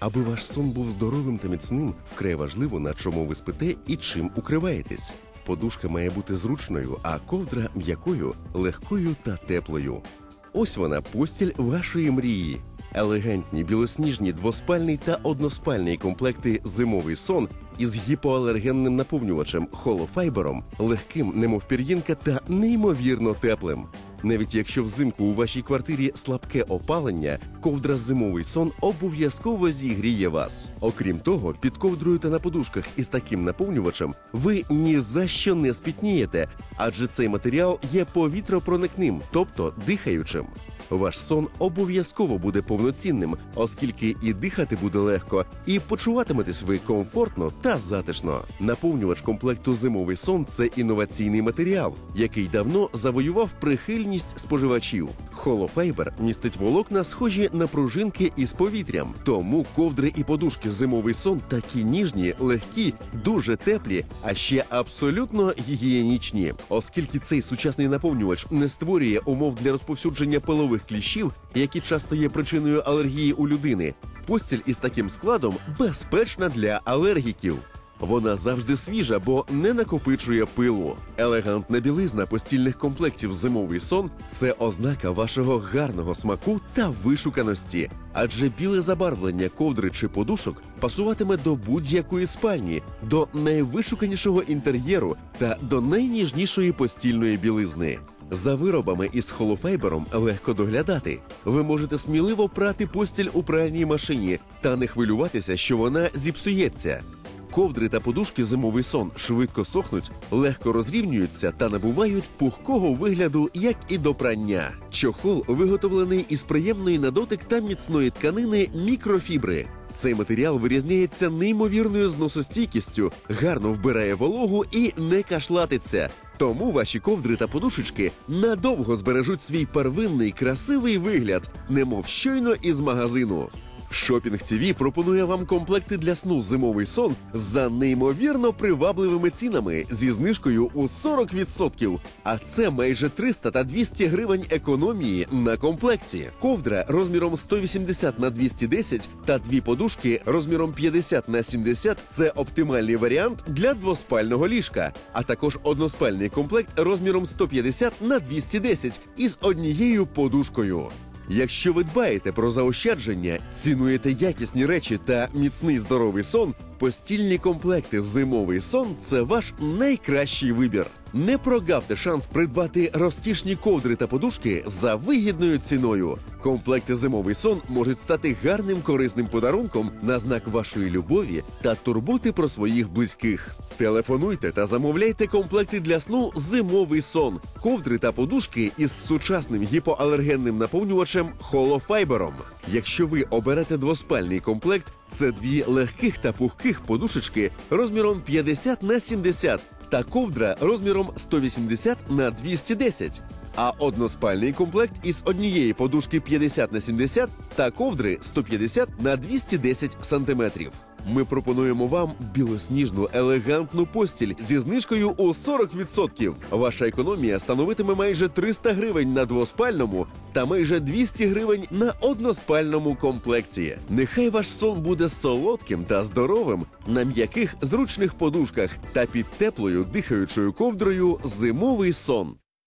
Аби ваш сон був здоровим та міцним, вкрай важливо, на чому ви спите і чим укриваєтесь. Подушка має бути зручною, а ковдра м'якою, легкою та теплою. Ось вона постіль вашої мрії. Елегантні білосніжні двоспальний та односпальний комплекти зимовий сон із гіпоалергенним наповнювачем холофайбером, легким, немов пір'їнка та неймовірно теплим. Навіть якщо взимку у вашій квартирі слабке опалення, ковдра зимовий сон обов'язково зігріє вас. Окрім того, під ковдрою та на подушках із таким наповнювачем ви ні за що не спітнієте, адже цей матеріал є повітропроникним, тобто дихаючим. Ваш сон обов'язково буде повноцінним, оскільки і дихати буде легко, і почуватиметесь ви комфортно та затишно. Наповнювач комплекту зимовий сон це інноваційний матеріал, який давно завоював прихильність споживачів. Холофайбер містить волокна, схожі на пружинки із повітрям. Тому ковдри і подушки зимовий сон такі ніжні, легкі, дуже теплі, а ще абсолютно гігієнічні. Оскільки цей сучасний наповнювач не створює умов для розповсюдження пилових кліщів, які часто є причиною алергії у людини. Постіль із таким складом безпечна для алергіків. Вона завжди свіжа, бо не накопичує пилу. Елегантна білизна постільних комплектів зимовий сон це ознака вашого гарного смаку та вишуканості. Адже біле забарвлення ковдри чи подушок пасуватиме до будь-якої спальні, до найвишуканішого інтер'єру та до найніжнішої постільної білизни. За виробами із холофайбером легко доглядати. Ви можете сміливо прати постіль у пральній машині та не хвилюватися, що вона зіпсується. Ковдри та подушки зимовий сон швидко сохнуть, легко розрівнюються та набувають пухкого вигляду, як і до прання. Чохол виготовлений із приємної на дотик та міцної тканини мікрофібри. Цей матеріал вирізняється неймовірною зносостійкістю, гарно вбирає вологу і не кашлатиться. Тому ваші ковдри та подушечки надовго збережуть свій первинний красивий вигляд, немов щойно із магазину. Шопінг TV пропонує вам комплекти для сну зимовий сон за неймовірно привабливими цінами зі знижкою у 40%. А це майже 300 та 200 гривень економії на комплекті. Ковдра розміром 180 на 210 та дві подушки розміром 50 на 70 – це оптимальний варіант для двоспального ліжка, а також односпальний комплект розміром 150 на 210 із однією подушкою. Якщо ви дбаєте про заощадження, цінуєте якісні речі та міцний здоровий сон, постільні комплекти зимовий сон це ваш найкращий вибір. Не прогавте шанс придбати розкішні ковдри та подушки за вигідною ціною. Комплекти зимовий сон можуть стати гарним корисним подарунком на знак вашої любові та турботи про своїх близьких. Телефонуйте та замовляйте комплекти для сну зимовий сон, ковдри та подушки із сучасним гіпоалергенним наповнювачем холофайбером. Якщо ви оберете двоспальний комплект, це дві легких та пухких подушечки розміром 50 на 70 та ковдра розміром 180 на 210. А односпальний комплект із однієї подушки 50 на 70 та ковдри 150 на 210 сантиметрів. Ми пропонуємо вам білосніжну елегантну постіль зі знижкою у 40%. Ваша економія становитиме майже 300 гривень на двоспальному та майже 200 гривень на односпальному комплекті. Нехай ваш сон буде солодким та здоровим на м'яких зручних подушках та під теплою дихаючою ковдрою зимовий сон.